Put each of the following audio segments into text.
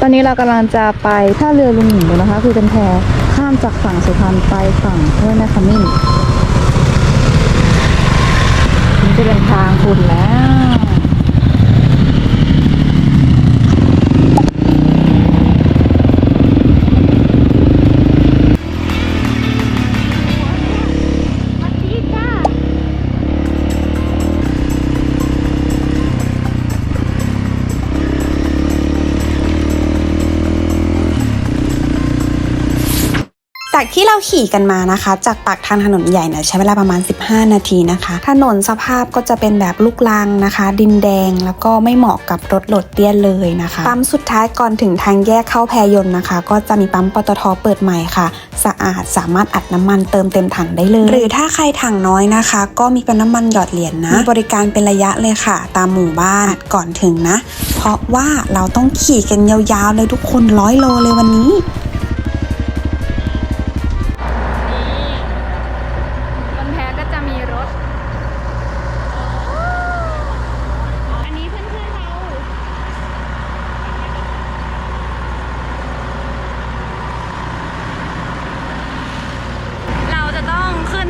ตอนนี้เรากำลังจะไปท่าเรือลุงหนิงนะคะ คือเป็นแพข้ามจากฝั่งสุพรรณไปฝั่งห้วยแม่ขมิ้นนี่จะเป็นทางคุณแล้ว ที่เราขี่กันมานะคะ จากปากทางถนนใหญ่เนี่ยใช้เวลาประมาณ 15 นาทีนะคะ ถนนสภาพก็จะเป็นแบบลูกลังนะคะ ดินแดงแล้วก็ไม่เหมาะกับรถโหลดเตี้ยเลยนะคะปั๊มสุดท้ายก่อนถึงทางแยกเข้าแพยนนะคะ ก็จะมีปั๊มปตทเปิดใหม่ค่ะ สะอาดสามารถอัดน้ำมันเติมเต็มถังได้เลย หรือถ้าใครถังน้อยนะคะ ก็มีปั๊มน้ำมันหยอดเหรียญนะมีบริการเป็นระยะเลยค่ะ ตามหมู่บ้านอัดก่อนถึงนะ เพราะว่าเราต้องขี่กันยาวๆเลยทุกคนร้อยโลเลยวันนี้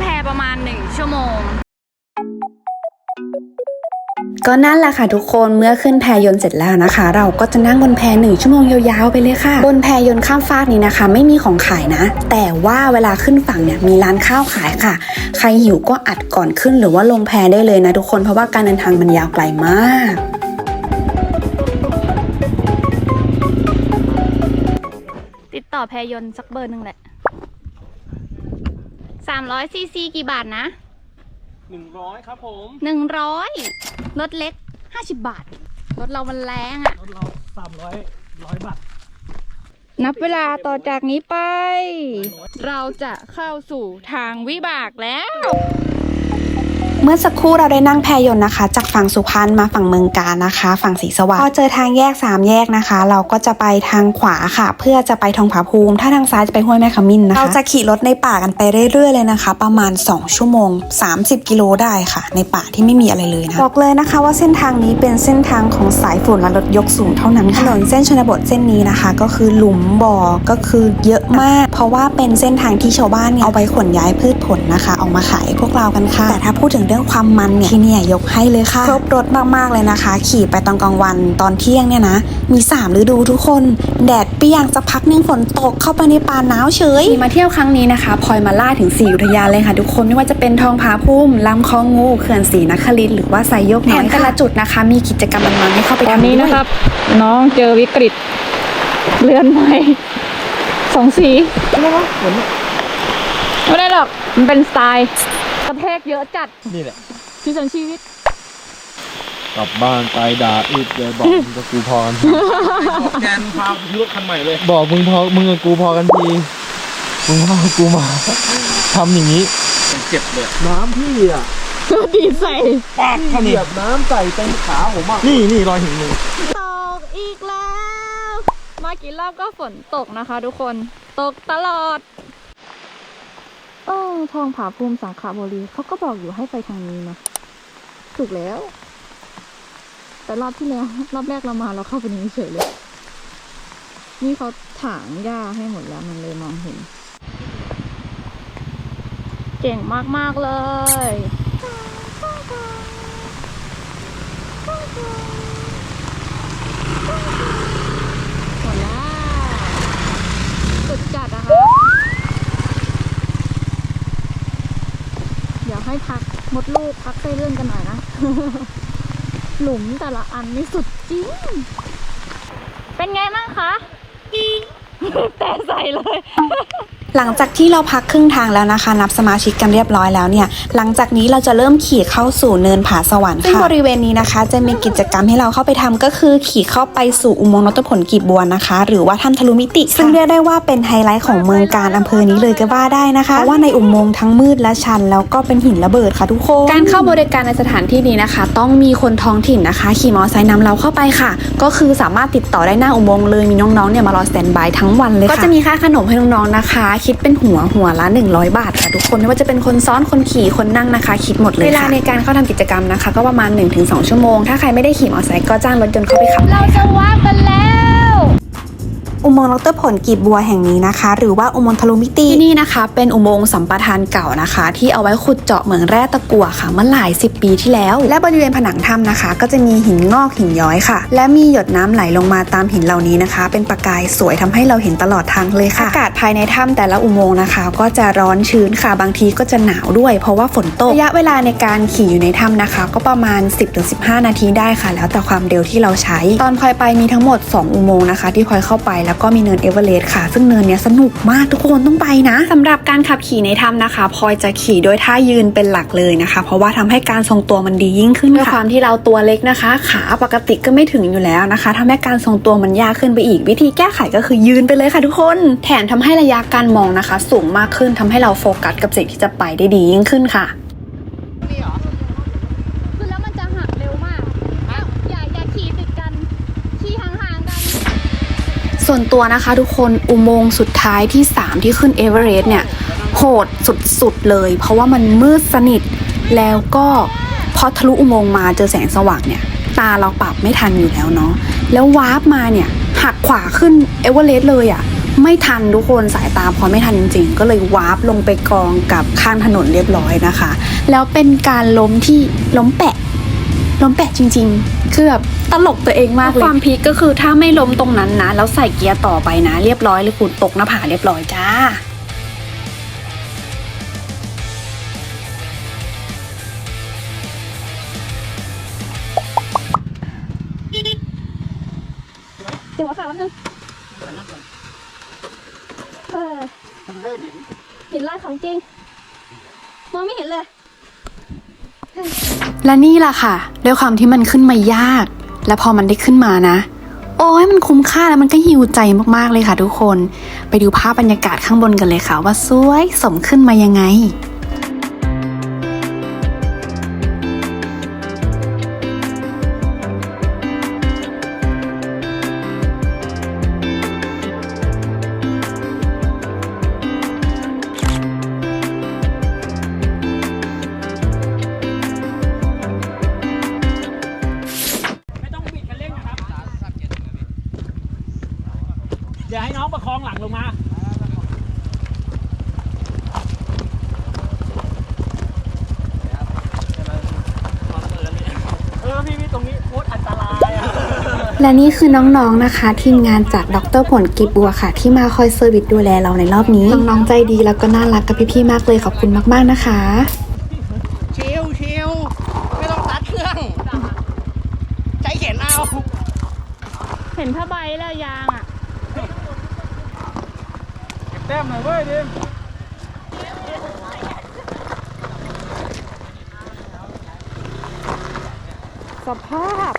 แพประมาณ 1 ชั่วโมง ก็นั่นแหละค่ะทุกคนเมื่อขึ้นแพยนต์เสร็จแล้วนะคะ เราก็จะนั่งบนแพหนึ่งชั่วโมงยาวๆไปเลยค่ะ บนแพยนต์ข้ามฟากนี้นะคะ ไม่มีของขายนะ แต่ว่าเวลาขึ้นฝั่งเนี่ยมีร้านข้าวขายค่ะ ใครหิวก็อัดก่อนขึ้นหรือว่าลงแพได้เลยนะทุกคนเพราะว่าการเดินทางมันยาวไกลมากติดต่อแพยนต์สักเบอร์หนึ่งแหละ สามร้อยซีซีกี่บาทนะหนึ่งร้อยครับผมหนึ่งร้อยรถเล็กห้าสิบบาท รถเรามันแรงอะ่ะรถเราสามร้อยร้อยบาท นับเวลาต่อจากนี้ไป เราจะเข้าสู่ทางวิบากแล้ว เมื่อสักครู่เราได้นั่งแพยนต์นะคะ จากฝั่งสุพรรณมาฝั่งเมืองการนะคะ ฝั่งศรีสว่างพอเจอทางแยก 3 แยกนะคะ เราก็จะไปทางขวาค่ะ เพื่อจะไปทองผาภูมิ ถ้าทางซ้ายจะไปห้วยแม่ขมิ้นนะคะเราจะขี่รถในป่ากันไปเรื่อยๆเลยนะคะ ประมาณ 2 ชั่วโมง 30 กิโลได้ค่ะ ในป่าที่ไม่มีอะไรเลยนะบอกเลยนะคะ ว่าเส้นทางนี้เป็นเส้นทางของสายฝนและรถยกสูงเท่านั้นค่ะถนนเส้นชนบทเส้นนี้นะคะ ก็คือหลุมบ่อก็คือเยอะมาก เพราะว่าเป็นเส้นทางที่ชาวบ้านเนี่ยเอาไปขนย้ายพืชผลนะคะออกมาขายให้พวกเรากันค่ะแต่ถ้าพูดถึงเรื่องความมันเนี่ยที่เนี่ยยกให้เลยค่ะ ครบรถมากๆเลยนะคะ ขี่ไปตอนกลางวันตอนเที่ยงเนี่ยนะ มี 3 ฤดูทุกคน แดดเปรี้ยงสักพักหนึงฝนตกเข้าไปในป่าหนาวเฉยมาเที่ยวครั้งนี้นะคะพลอยมาล่าถึง4อุทยานเลยค่ะ ทุกคนไม่ว่าจะเป็นทองผาภูมิลำคลองงูเขื่อนศรีนครินทร์หรือว่าไซโยกน้อยแต่ละจุดนะคะ มีกิจกรรมมันๆให้เข้าไปตทำอนนี้ด้วยนะครับ น้องเจอวิกฤตเรือนใหม่สองสีไม่ได้หรอกมันเป็นสไตล์ กระแทกเยอะจัดนี่แหละที่สันชีวิต กลับบ้านไปด่าอีกเลยบอกมึงกับกูพอกันบอกแกนพาซื้อรถคันใหม่เลยบอกมึงพอมึงกับกูพอกันทีมึงพากูมาทำอย่างนี้เจ็บเลยน้ำพี่อะดีใส่ปากเหยียบน้ำใส่เต็มขาผมอะนี่นี่รอยหินเลยตกอีกแล้ว มากี่รอบก็ฝนตกนะคะทุกคน ตกตลอด เออทองผาภูมิสังขบุรีเขาก็บอกอยู่ให้ไปทางนี้นะถูกแล้ว แต่รอบที่แล้วรอบแรกเรามาเราเข้าไปนี้เฉยเลย นี่เขาถางหญ้าให้หมดแล้วมันเลยมองเห็น เก่งมาก ๆ เลย หมดแล้วสุดจัดนะคะ เดี๋ยวให้ พักมดลูกพักไส้เลื่อนกันหน่อยนะ หลุมแต่ละอันนี่สุดจริง เป็นไงบ้างคะแต่ใส่เลย หลังจากที่เราพักครึ่งทางแล้วนะคะ นับสมาชิกกันเรียบร้อยแล้วเนี่ย หลังจากนี้เราจะเริ่มขี่เข้าสู่เนินผาสวรรค์ค่ะซึ่งบริเวณนี้นะคะ จะมีกิจกรรมให้เราเข้าไปทำก็คือขี่เข้าไปสู่อุโมงค์นตผลกีบบัวนะคะ หรือว่าถ้ำทะลุมิติ ซึ่งเรียกได้ว่าเป็นไฮไลท์ของเมืองการอำเภอนี้เลยก็ว่าได้นะคะเพราะว่าในอุโมงค์ทั้งมืดและชันแล้วก็เป็นหินระเบิดค่ะทุกคนการเข้าบริการในสถานที่นี้นะคะ ต้องมีคนท้องถิ่นนะคะ ขี่มอเตอร์ไซค์นำเราเข้าไปค่ะ ก็คือสามารถติดต่อได้หน้าอุโมงค์เลยมีน้องๆเนี่ยมารอสแตนบายทั้งวันเลยค่ะก็จะมีค่าขนมให้น้องๆนะคะคิดเป็นหัวหัวละ 100 บาทค่ะทุกคนไม่ว่าจะเป็นคนซ้อนคนขี่คนนั่งนะคะ คิดหมดเลยเวลาในการเข้าทำกิจกรรมนะคะ ก็ประมาณ 1-2 ชั่วโมง ถ้าใครไม่ได้ขี่มอเตอร์ไซค์ก็จ้างรถยนต์เข้าไปขับเราจะว้าร์ปกันแล้ว อุโมงค์ดรผลกีบบัวแห่งนี้นะคะ หรือว่าอุโมงค์ทะลุมิติที่นี่นะคะ เป็นอุโมงค์สัมปทานเก่านะคะ ที่เอาไว้ขุดเจาะเหมืองแร่ตะกั่วค่ะเมื่อหลายสิบปีที่แล้ว และบริเวณผนังถ้ำนะคะ ก็จะมีหินงอกหินย้อยค่ะ และมีหยดน้ำไหลลงมาตามหินเหล่านี้นะคะ เป็นประกายสวยทำให้เราเห็นตลอดทางเลยค่ะอากาศภายในถ้ำแต่ละอุโมงค์นะคะ ก็จะร้อนชื้นค่ะบางทีก็จะหนาวด้วย เพราะว่าฝนตกระยะเวลาในการขี่อยู่ในถ้ำนะคะ ก็ประมาณ 10-15 นาทีได้ค่ะ แล้วแต่ความเร็วที่เราใช้ ตอนพลอยไปมีทั้งหมด 2 อุโมงค์นะคะ ที่พลอยเข้าไปแล้วก็มีเนินเอเวอเรสต์ค่ะ ซึ่งเนินเนี้ยสนุกมากทุกคนต้องไปนะสำหรับการขับขี่ในถ้ำนะคะพลอยจะขี่โดยท่ายืนเป็นหลักเลยนะคะ เพราะว่าทำให้การทรงตัวมันดียิ่งขึ้นด้วยความที่เราตัวเล็กนะคะ ขาปกติก็ไม่ถึงอยู่แล้วนะคะทำให้การทรงตัวมันยากขึ้นไปอีก วิธีแก้ไขก็คือยืนไปเลยค่ะทุกคน แถมทำให้ระยะการมองนะคะ สูงมากขึ้นทำให้เราโฟกัสกับสิ่งที่จะไปได้ดียิ่งขึ้นค่ะ คือแล้วมันจะหักเร็วมากอ้าวอย่าอย่าขี่ติดกัน ขี่ห่างๆกัน ส่วนตัวนะคะทุกคนอุโมงค์สุดท้ายที่ 3 ที่ขึ้นเอเวอเรสต์เนี่ยโหดสุดๆเลย เพราะว่ามันมืดสนิทแล้วก็พอทะลุอุโมงค์มาเจอแสงสว่างเนี่ย ตาเราปรับไม่ทันอยู่แล้วเนาะแล้ววาร์ปมาเนี่ยหักขวาขึ้นเอเวอเรสต์เลยอะ่ะไม่ทันทุกคนสายตาพอไม่ทันจริงๆ ก็เลยวาร์ปลงไปกองกับข้างถนนเรียบร้อยนะคะ แล้วเป็นการล้มที่ล้มแปะ ล้มแปะจริง ๆ คือแบบตลกตัวเองมากเลย ความพีคก็คือถ้าไม่ล้มตรงนั้นนะ แล้วใส่เกียร์ต่อไปนะ เรียบร้อยเลยคุณตกหน้าผาเรียบร้อยจ้าเดี๋ยวว่าค่ะวันนึงเออเห็นลายของจริง มองไม่เห็นเลย และนี่ล่ะค่ะ ด้วยความที่มันขึ้นมายาก และพอมันได้ขึ้นมานะ โอ้ยมันคุ้มค่าแล้วมันก็หิวใจมากๆเลยค่ะทุกคน ไปดูภาพบรรยากาศข้างบนกันเลยค่ะ ว่าสวยสมขึ้นมายังไง เดี๋ยวให้น้องประคองหลังลงมา เออพี่พี่ตรงนี้โคตรอันตรายอะ และนี่คือน้องๆนะคะ ทีมงานจากดรผลกิบบัวค่ะ ที่มาคอยเซอร์วิสดูแลเราในรอบนี้ น้องๆใจดีแล้วก็น่ารักกับพี่ๆมากเลยขอบคุณมากๆนะคะ ชิวชิวไม่ต้องตัดเครื่อง ใช้เข็นเอา เห็นผ้าใบแล้วยางอะ แต้มหน่อยเว้ยดิมสภาพ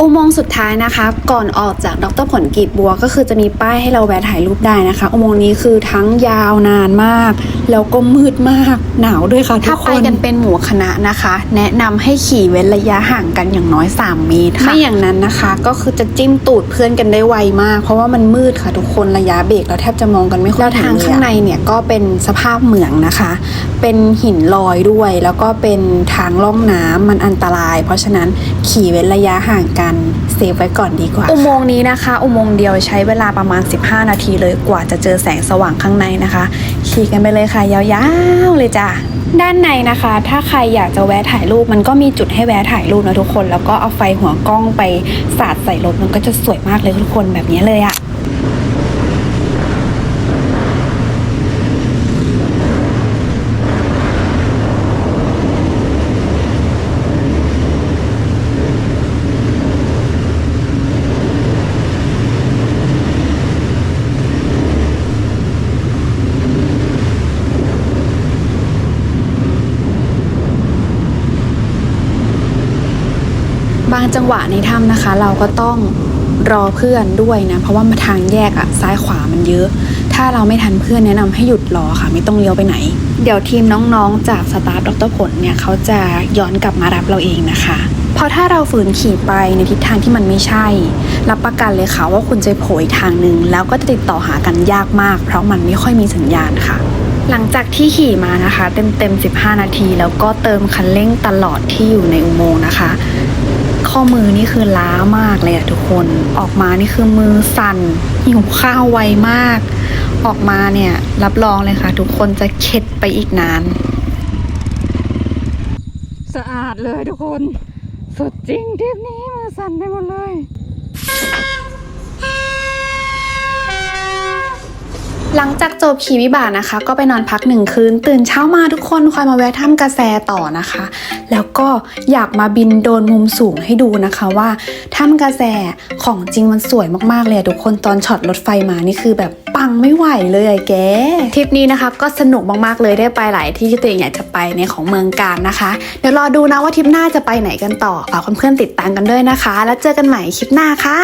อุโมงค์สุดท้ายนะคะ ก่อนออกจากดรผลกีบบัว ก็คือจะมีป้ายให้เราแวะถ่ายรูปได้นะคะ อุโมงค์นี้คือทั้งยาวนานมาก แล้วก็มืดมากหนาวด้วยค่ะถ้าไปกันเป็นหมู่คณะนะคะ แนะนำให้ขี่เว้นระยะห่างกันอย่างน้อย 3 เมตรค่ะไม่อย่างนั้นนะคะ ก็คือจะจิ้มตูดเพื่อนกันได้ไวมาก เพราะว่ามันมืดค่ะทุกคนระยะเบรกเราแทบจะมองกันไม่ค่อยแล้วทางข้างในเนี่ยก็เป็นสภาพเหมืองนะคะ เป็นหินลอยด้วย แล้วก็เป็นทางล่องน้ำมันอันตราย เพราะฉะนั้นขี่เว้นระยะห่างกันเซฟไว้ก่อนดีกว่า อุโมงค์นี้นะคะ อุโมงค์เดียวใช้เวลาประมาณ 15 นาทีเลยกว่าจะเจอแสงสว่างข้างในนะคะ ขี่กันไปเลยค่ะยาวๆเลยจ้ะด้านในนะคะ ถ้าใครอยากจะแวะถ่ายรูปมันก็มีจุดให้แวะถ่ายรูปนะทุกคน แล้วก็เอาไฟหัวกล้องไปสาดใส่รถมันก็จะสวยมากเลยทุกคนแบบนี้เลยอะ บางจังหวะในถ้ำนะคะ เราก็ต้องรอเพื่อนด้วยนะ เพราะว่ามาทางแยกอะซ้ายขวามันเยอะ ถ้าเราไม่ทันเพื่อนแนะนำให้หยุดรอค่ะ ไม่ต้องเลี้ยวไปไหน เดี๋ยวทีมน้องๆ จากสตาฟดรผลเนี่ยเขาจะย้อนกลับมารับเราเองนะคะพราะถ้าเราฝืนขี่ไปในทิศทางที่มันไม่ใช่ รับประกันเลยค่ะว่าคุณจะโผล่ทางหนึ่งแล้วก็จะติดต่อหากันยากมาก เพราะมันไม่ค่อยมีสัญญาณค่ะ หลังจากที่ขี่มานะคะ เต็มเต็มๆ15 นาที แล้วก็เติมคันเร่งตลอดที่อยู่ในอุโมงค์นะคะ ข้อมือนี่คือล้ามากเลยอะทุกคนออกมานี่คือมือสั่นหิวข้าวไวมาก ออกมาเนี่ยรับรองเลยค่ะ ทุกคนจะเข็ดไปอีกนาน สะอาดเลยทุกคน สุดจริงทริปนี้มือสั่นไปหมดเลย หลังจากจบขี่วิบากนะคะ ก็ไปนอนพักหนึ่งคืน ตื่นเช้ามาทุกคนคอยมาแวะถ้ำกระแสต่อนะคะ แล้วก็อยากมาบินโดนมุมสูงให้ดูนะคะว่าถ้ำกระแสของจริงมันสวยมากๆเลยทุกคนตอนช็อตรถไฟมานี่คือแบบปังไม่ไหวเลยอะแกทริปนี้นะคะก็สนุกมากๆเลยได้ไปหลายที่ที่ตัวเองอยากจะไปในของเมืองการนะคะ เดี๋ยวรอดูนะว่าทริปหน้าจะไปไหนกันต่อฝากเพื่อนๆติดตามกันด้วยนะคะ แล้วเจอกันใหม่คลิปหน้าค่ะ